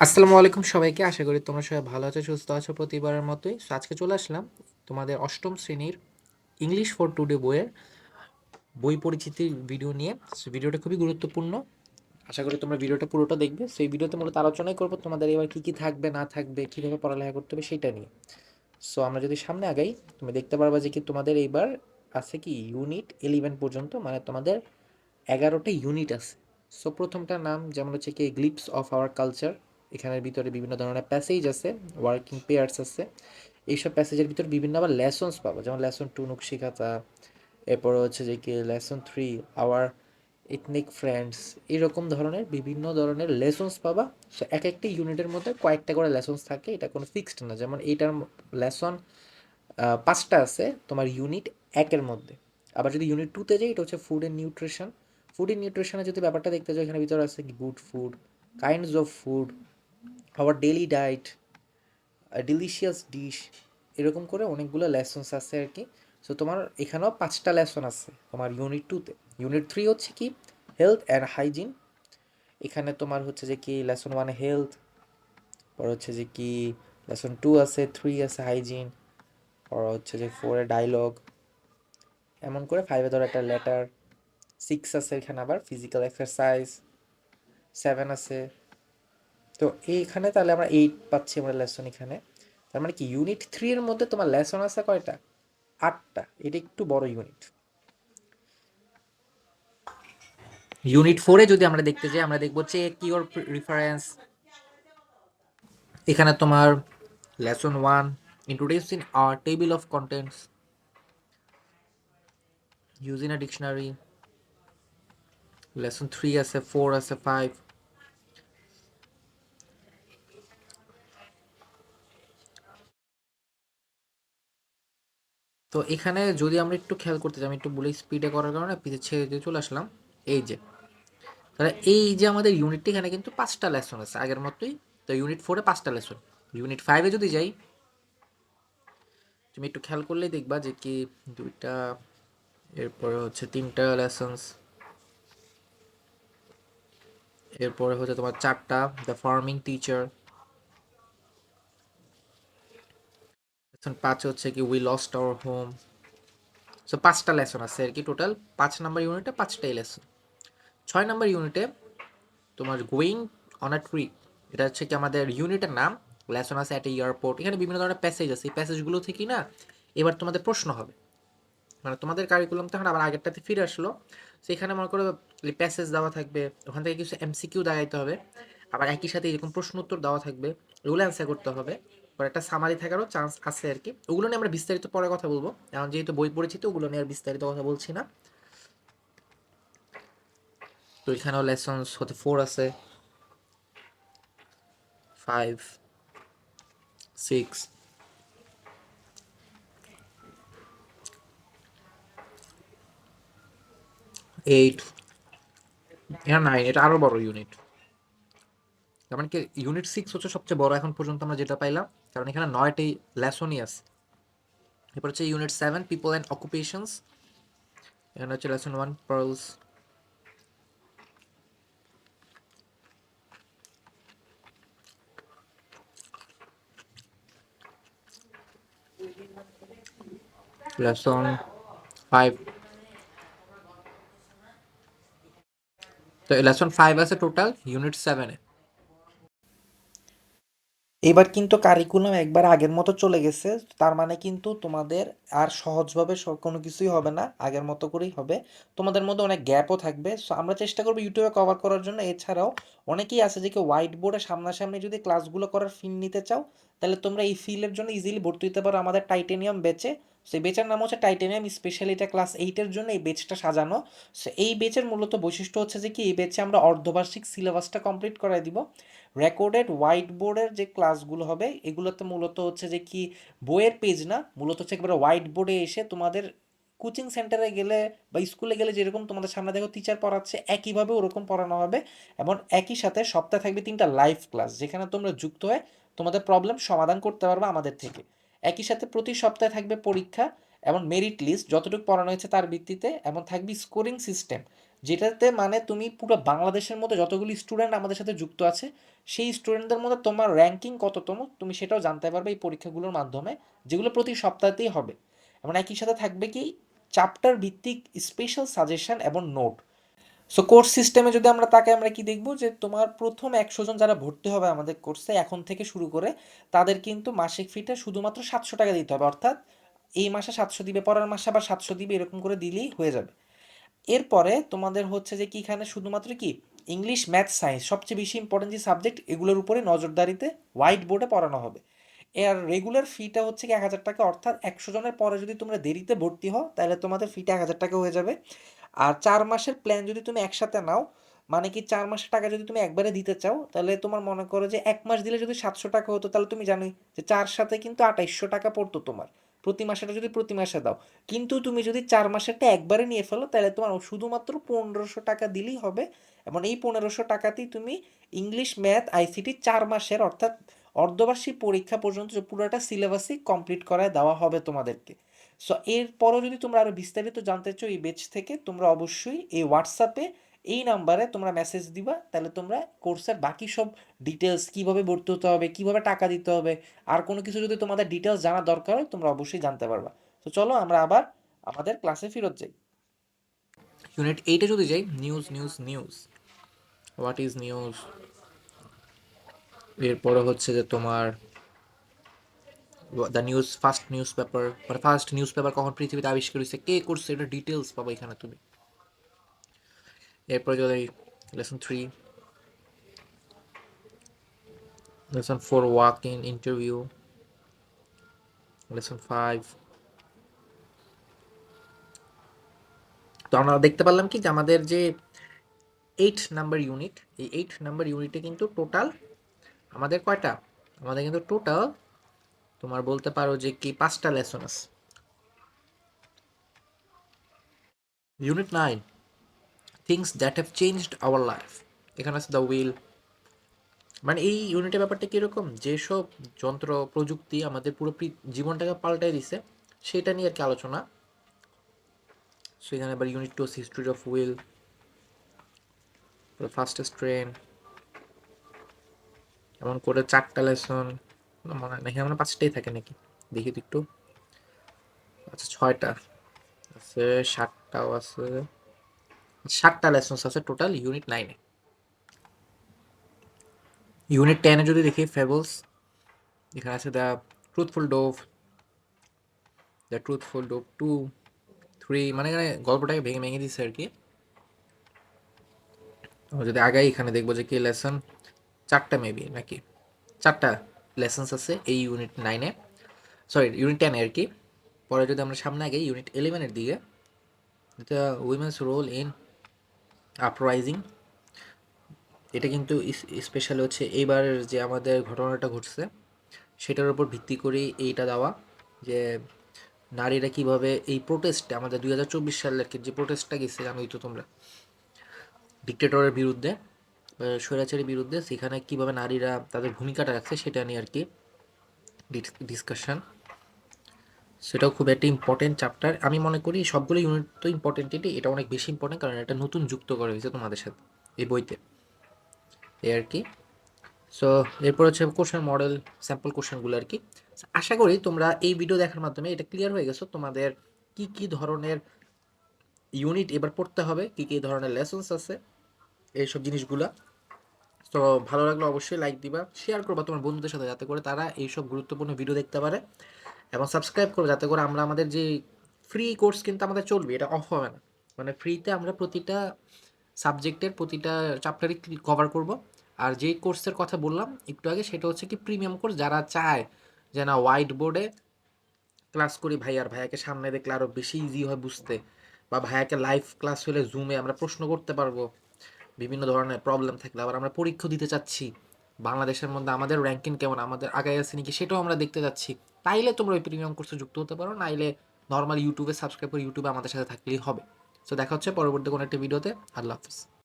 আসসালামু আলাইকুম সবাইকে। আশা করি তোমরা সবাই ভালো আছো, সুস্থ আছো প্রতিবারের মতোই। সো আজকে চলে আসলাম তোমাদের অষ্টম শ্রেণির ইংলিশ ফর টুডে বইয়ের বই পরিচিতির ভিডিও নিয়ে। ভিডিওটা খুবই গুরুত্বপূর্ণ। আশা করি তোমরা ভিডিওটা পুরোটা দেখবে। সেই ভিডিওতে মূলত আলোচনাই করব তোমাদের এবার কী কী থাকবে, না থাকবে, কীভাবে পড়ালেখা করতে হবে সেটা নিয়ে। সো আমরা যদি সামনে আগাই, তুমি দেখতে পারবা যে কি তোমাদের এইবার আছে কি ইউনিট ইলেভেন পর্যন্ত মানে তোমাদের এগারোটা ইউনিট আছে। সো প্রথমটার নাম যেমন হচ্ছে কি গ্লিপস অফ আওয়ার কালচার এখানের ভিতরে বিভিন্ন ধরনের প্যাসেজ আছে ওয়ার্কিং পেয়ার্স আছে। এইসব প্যাসেজের ভিতরে বিভিন্ন আবার লেসনস পাবো, যেমন লেসন টু নুকশিখাতা এরপর হচ্ছে যে কি lesson three our ethnic friends এরকম ধরনের বিভিন্ন ধরনের লেসন্স পাবা। এক একটি ইউনিটের মধ্যে কয়েকটা করে লেসন্স থাকে, এটা কোনো ফিক্সড না। যেমন এইটার লেসন পাঁচটা আছে তোমার ইউনিট একের মধ্যে। আবার যদি ইউনিট টুতে যাই, এটা হচ্ছে food and nutrition food and নিউট্রিশনে যদি ব্যাপারটা দেখতে যাও এখানে ভিতরে আছে good food kinds of food our daily diet delicious dish এরকম করে অনেকগুলো লেসনস আছে আর কি। সো তোমার এখানেও পাঁচটা লেসন আছে তোমার ইউনিট টুতে ইউনিট থ্রি হচ্ছে কি হেলথ অ্যান্ড হাইজিন এখানে তোমার হচ্ছে যে কি লেসন ওয়ানে হেলথ পর হচ্ছে যে কি লেসন টু আছে থ্রি আছে হাইজিন পর হচ্ছে যে ফোরে ডায়লগ এমন করে ফাইভে ধরো একটা লেটার সিক্স আছে এখানে আবার ফিজিক্যাল এক্সারসাইজ সেভেন আছে তো এইখানে তাহলে আমরা এইট পাচ্ছি আমরা লেসন এখানে। তার মানে কি? ইউনিট থ্রি এর মধ্যে তোমার লেসন আছে কয়টা? আটটা। এটা একটু বড় ইউনিট ইউনিট ফোরে যদি আমরা দেখতে যাই, আমরা দেখব চেক ইউর রিফারেন্স এখানে তোমার lesson one introduce in our table of contents using a dictionary lesson three আছে ফোর আছে ফাইভ তো এখানে যদি আমরা একটু খেয়াল করতে চাই আমি একটু বলি স্পিডে করার কারণে পিছিয়ে ছেড়ে দিয়ে চলে আসলাম। এই যে, তাহলে এই যে আমাদের ইউনিটটি এখানে কিন্তু পাঁচটা লেসন আছে, আগের মতোই। তো ইউনিট ফোরে পাঁচটা লেসন ইউনিট ফাইভে যদি যাই, তুমি একটু খেয়াল করলেই দেখবা যে কি দুইটা, এরপরে হচ্ছে তিনটা লেসন্স এরপরে হচ্ছে তোমার চারটা দ্য ফার্মিং টিচার পাঁচ হচ্ছে কি we lost our home so পাঁচটা লেসন আছে আর কি টোটাল পাঁচ নাম্বার ইউনিটে পাঁচটাই লেসন ছয় নাম্বার ইউনিটে তোমার গোয়িং অন আ ট্রিপ এটা হচ্ছে কি আমাদের ইউনিটের নাম। লেসন আছে অ্যাট এয়ারপোর্ট এখানে বিভিন্ন ধরনের প্যাসেজ আছে। এই প্যাসেজগুলো থেকেই না এবার তোমাদের প্রশ্ন হবে। মানে তোমাদের কারিকুলাম তখন আবার আগেরটাতে ফিরে আসলো। তো এখানে মনে করো প্যাসেজ দেওয়া থাকবে। ওখান থেকে কিছু এমসিকিউ দাঁড়াইতে হবে। আবার একই সাথে এরকম প্রশ্ন উত্তর দেওয়া থাকবে। এগুলো অ্যান্সার করতে হবে। পরে একটা সামারি থাকারও চান্স আছে আর কি ওগুলো নিয়ে আমরা বিস্তারিত পরে কথা বলব। এখন যেহেতু বই পড়েছি তো ওগুলো নিয়ে আর বিস্তারিত কথা বলছি না। তো এখানেও লেসন্স হতে ফোর আছে। ফাইভ সিক্স এইট এটা নাইন এটা আরও বড় ইউনিট তার মানে কি ইউনিট সিক্স হচ্ছে সবচেয়ে বড় এখন পর্যন্ত আমরা যেটা পাইলাম। কারণ এখানে নয়টি লেসনই আছে। এরপর হচ্ছে unit seven people and occupations এখানে হচ্ছে lesson one pearls lesson five তো লেসন ফাইভ আছে টোটাল ইউনিট সেভেনে এবার কিন্তু কারিকুলাম একবার আগের মতো চলে গেছে, তার মানে কিন্তু তোমাদের আর সহজভাবে কোনো কিছুই হবে না, আগের মতো করেই হবে। তোমাদের মধ্যে অনেক গ্যাপও থাকবে। সো আমরা চেষ্টা করব ইউটিউবে কভার করার জন্য। এছাড়াও অনেকেই আছে যে কেউ হোয়াইট বোর্ডে সামনাসামনি যদি ক্লাসগুলো করার ফিল নিতে চাও, তাহলে তোমরা এই ফিলের জন্য ইজিলি ভর্তি হতে পারো আমাদের টাইটেনিয়াম বেচে সেই বেচের নাম হচ্ছে টাইটেনিয়াম স্পেশালি এটা ক্লাস এইটের জন্য এই বেচটা সাজানো। সো এই বেচের মূলত বৈশিষ্ট্য হচ্ছে যে কি, এই বেচে আমরা অর্ধবার্ষিক সিলেবাসটা কমপ্লিট করাই দিব। রেকর্ডেড হোয়াইট বোর্ডের যে ক্লাসগুলো হবে, এগুলোতে মূলত হচ্ছে যে কি, বইয়ের পেজ না, মূলত হচ্ছে একেবারে হোয়াইট বোর্ডে এসে তোমাদের কোচিং সেন্টারে গেলে বা স্কুলে গেলে যেরকম তোমাদের সামনে দেখো টিচার পড়াচ্ছে, একইভাবে ওরকম পড়ানো হবে। এবং একই সাথে সপ্তাহে থাকবে তিনটা লাইভ ক্লাস যেখানে তোমরা যুক্ত হয়ে তোমাদের প্রবলেম সমাধান করতে পারবে আমাদের থেকে। একই সাথে প্রতি সপ্তাহে থাকবে পরীক্ষা এবং মেরিট লিস্ট যতটুকু পড়ানো হয়েছে তার ভিত্তিতে, এবং থাকবে স্কোরিং সিস্টেম যেটাতে মানে তুমি পুরো বাংলাদেশের মধ্যে যতগুলি স্টুডেন্ট আমাদের সাথে যুক্ত আছে, সেই স্টুডেন্টদের মধ্যে তোমার র্যাঙ্কিং কততম, তুমি সেটাও জানতে পারবে এই পরীক্ষাগুলোর মাধ্যমে, যেগুলো প্রতি সপ্তাহতেই হবে। এবং একই সাথে থাকবে কি চ্যাপ্টার ভিত্তিক স্পেশাল সাজেশন এবং নোট সো কোর্স সিস্টেমে যদি আমরা তাকে আমরা কি দেখব যে তোমার প্রথম একশো জন যারা ভর্তি হবে আমাদের কোর্সে এখন থেকে শুরু করে, তাদের কিন্তু মাসিক ফিটা শুধুমাত্র সাতশো টাকা দিতে হবে। অর্থাৎ এই মাসে সাতশো দিবে, পরের মাসে আবার সাতশো দিবে, এরকম করে দিলেই হয়ে যাবে। এরপরে তোমাদের হচ্ছে যে কি এখানে শুধুমাত্র কি? ইংলিশ ম্যাথ সায়েন্স সবচেয়ে বেশি ইম্পর্টেন্ট যে সাবজেক্ট এগুলোর উপরে নজরদারিতে হোয়াইট বোর্ডে পড়ানো হবে। এর রেগুলার ফিটা হচ্ছে কি এক হাজার টাকা, অর্থাৎ একশো জনের পরে যদি তোমরা দেরিতে ভর্তি হও, তাহলে তোমাদের ফিটা এক হাজার টাকা হয়ে যাবে। আর চার মাসের প্ল্যান যদি তুমি একসাথে নাও মানে কি চার মাসের টাকা যদি তুমি একবারে দিতে চাও, তাহলে তোমার মনে করো যে এক মাস দিলে যদি সাতশো টাকা হতো, তাহলে তুমি জানোই যে চার সাথে কিন্তু আঠাইশশো টাকা পড়তো তোমার। প্রতি মাসেটা যদি প্রতি মাসে দাও। কিন্তু তুমি যদি চার মাসেরটা একবারে নিয়ে ফেলো, তাহলে তোমার শুধুমাত্র পনেরোশো টাকা দিলেই হবে। এবং এই পনেরোশো টাকাতেই তুমি ইংলিশ, ম্যাথ, আইসিটি চার মাসের, অর্থাৎ অর্ধবার্ষিক পরীক্ষা পর্যন্ত পুরোটা সিলেবাসই কমপ্লিট করায় দেওয়া হবে তোমাদেরকে। সো এরপরও যদি তোমরা আরও বিস্তারিত জানতে চাও এই বেচ থেকে, তোমরা অবশ্যই এই হোয়াটসঅ্যাপে এই নাম্বারে তোমরা মেসেজ দিবা। তাহলে তোমরা কোর্সের বাকি সব ডিটেলস কীভাবে ভর্তি হতে হবে, কীভাবে টাকা দিতে হবে, আর কোনো কিছু যদি তোমাদের ডিটেলস জানা দরকার হয়, তোমরা অবশ্যই জানতে পারবা। তো চলো আমরা আবার আমাদের ক্লাসে ফেরত যাই। ইউনিট এইটে যদি যাই news news news what is news এরপরে হচ্ছে যে তোমার the news first news paper মানে ফার্স্ট নিউজ পেপার কখন পৃথিবীতে আবিষ্কার হয়েছে, কে করছে, এটা ডিটেলস পাবো এখানে তুমি। এরপরে যদি lesson three lesson four walk in interview lesson five তো আমরা দেখতে পারলাম কি যে আমাদের যে এইট নাম্বার ইউনিট এই এইট নাম্বার ইউনিটে কিন্তু টোটাল আমাদের কয়টা? আমাদের কিন্তু টোটাল তোমার বলতে পারো যে কি পাঁচটা লেসন আছে? Unit nine things that have changed our life এখানে আছে দ্য উইল মানে এই ইউনিটের ব্যাপারটা কীরকম যেসব যন্ত্র, প্রযুক্তি আমাদের পুরো জীবনটাকে পাল্টাই দিছে, সেটা নিয়ে আর কি আলোচনা। সো এখানে আবার unit two history of will fastest train এমন করে চারটা লেসন। মনে হয় না। এখানে মানে পাঁচটাই থাকে নাকি? দেখি তো একটু। আচ্ছা ছয়টা আছে, সাতটাও আছে। সাতটা লেসন্স আছে টোটাল ইউনিট নাইনে ইউনিট টেনে যদি দেখি ফেবলস এখানে আছে the truthful dove the truthful dove two three মানে এখানে গল্পটাকে ভেঙে ভেঙে দিচ্ছে আর কি। যদি আগাই, এখানে দেখব যে কি লেসন চারটা মেবি নাকি? চারটা। লেসন্স আছে এই ইউনিট নাইনে সরি ইউনিট টেনে আর কি। পরে যদি আমরা সামনে আগে ইউনিট ইলেভেনের দিকে, এটা উইমেন্স রোল ইন আপরাইজিং এটা কিন্তু স্পেশাল হচ্ছে। এইবার যে আমাদের ঘটনাটা ঘটছে, সেটার উপর ভিত্তি করে এইটা দেওয়া যে নারীরা কীভাবে এই প্রোটেস্টে আমাদের দুই হাজার চব্বিশ সালের যে প্রোটেস্টটা গেছে, জানোই তো তোমরা। ডিক্টেটরের বিরুদ্ধে। স্বৈরাচারের বিরুদ্ধে, সেখানে কীভাবে নারীরা তাদের ভূমিকাটা রাখছে, সেটা নিয়ে আর কি ডিসকাশন সেটাও খুব একটা ইম্পর্টেন্ট চ্যাপ্টার আমি মনে করি সবগুলো ইউনিট তো ইম্পর্টেন্ট ইম্পর্টেন্টই এটা অনেক বেশি ইম্পর্টেন্ট কারণ এটা নতুন যুক্ত করা হয়েছে তোমাদের সাথে, এই বইতে। এই আর কি। সো এরপর হচ্ছে কোশ্চেন মডেল স্যাম্পল কোশ্চেনগুলো আর কি। আশা করি তোমরা এই ভিডিও দেখার মাধ্যমে এটা ক্লিয়ার হয়ে গেছো, তোমাদের কি কি ধরনের ইউনিট এবার পড়তে হবে, কি কি ধরনের লেসন্স আছে, এইসব জিনিসগুলা। তো ভালো লাগলে অবশ্যই লাইক দিবা শেয়ার করবা তোমার বন্ধুদের সাথে যাতে করে তারা এইসব গুরুত্বপূর্ণ ভিডিও দেখতে পারে এবং সাবস্ক্রাইব করো যাতে করে আমরা আমাদের যে ফ্রি কোর্স কিন্তু আমাদের চলবে, এটা অফ হবে না। মানে ফ্রিতে আমরা প্রতিটা সাবজেক্টের প্রতিটা চ্যাপ্টারই কভার করব। আর যে কোর্সের কথা বললাম, একটু আগে সেটা হচ্ছে কি প্রিমিয়াম কোর্স যারা চায় যে না হোয়াইট বোর্ডে ক্লাস করি, ভাই আর ভাইয়াকে সামনে দেখলে আরও বেশি ইজি হয় বুঝতে বা ভাইয়াকে লাইভ ক্লাস হলে জুমে আমরা প্রশ্ন করতে পারব। বিভিন্ন ধরনের প্রবলেম থাকলে আবার আমরা পরীক্ষা দিতে চাচ্ছি। বাংলাদেশের মধ্যে আমাদের র্যাঙ্কিং কেমন, আমাদের আগায় আছে নাকি সেটাও আমরা দেখতে যাচ্ছি তাইলে তোমরা ওই প্রিমিয়াম কোর্সে যুক্ত হতে পারো, নাইলে নর্মাল ইউটিউবে সাবস্ক্রাইব করে ইউটিউবে আমাদের সাথে থাকলেই হবে। সো দেখা হচ্ছে পরবর্তী কোনো একটা ভিডিওতে আল্লাহ হাফিজ।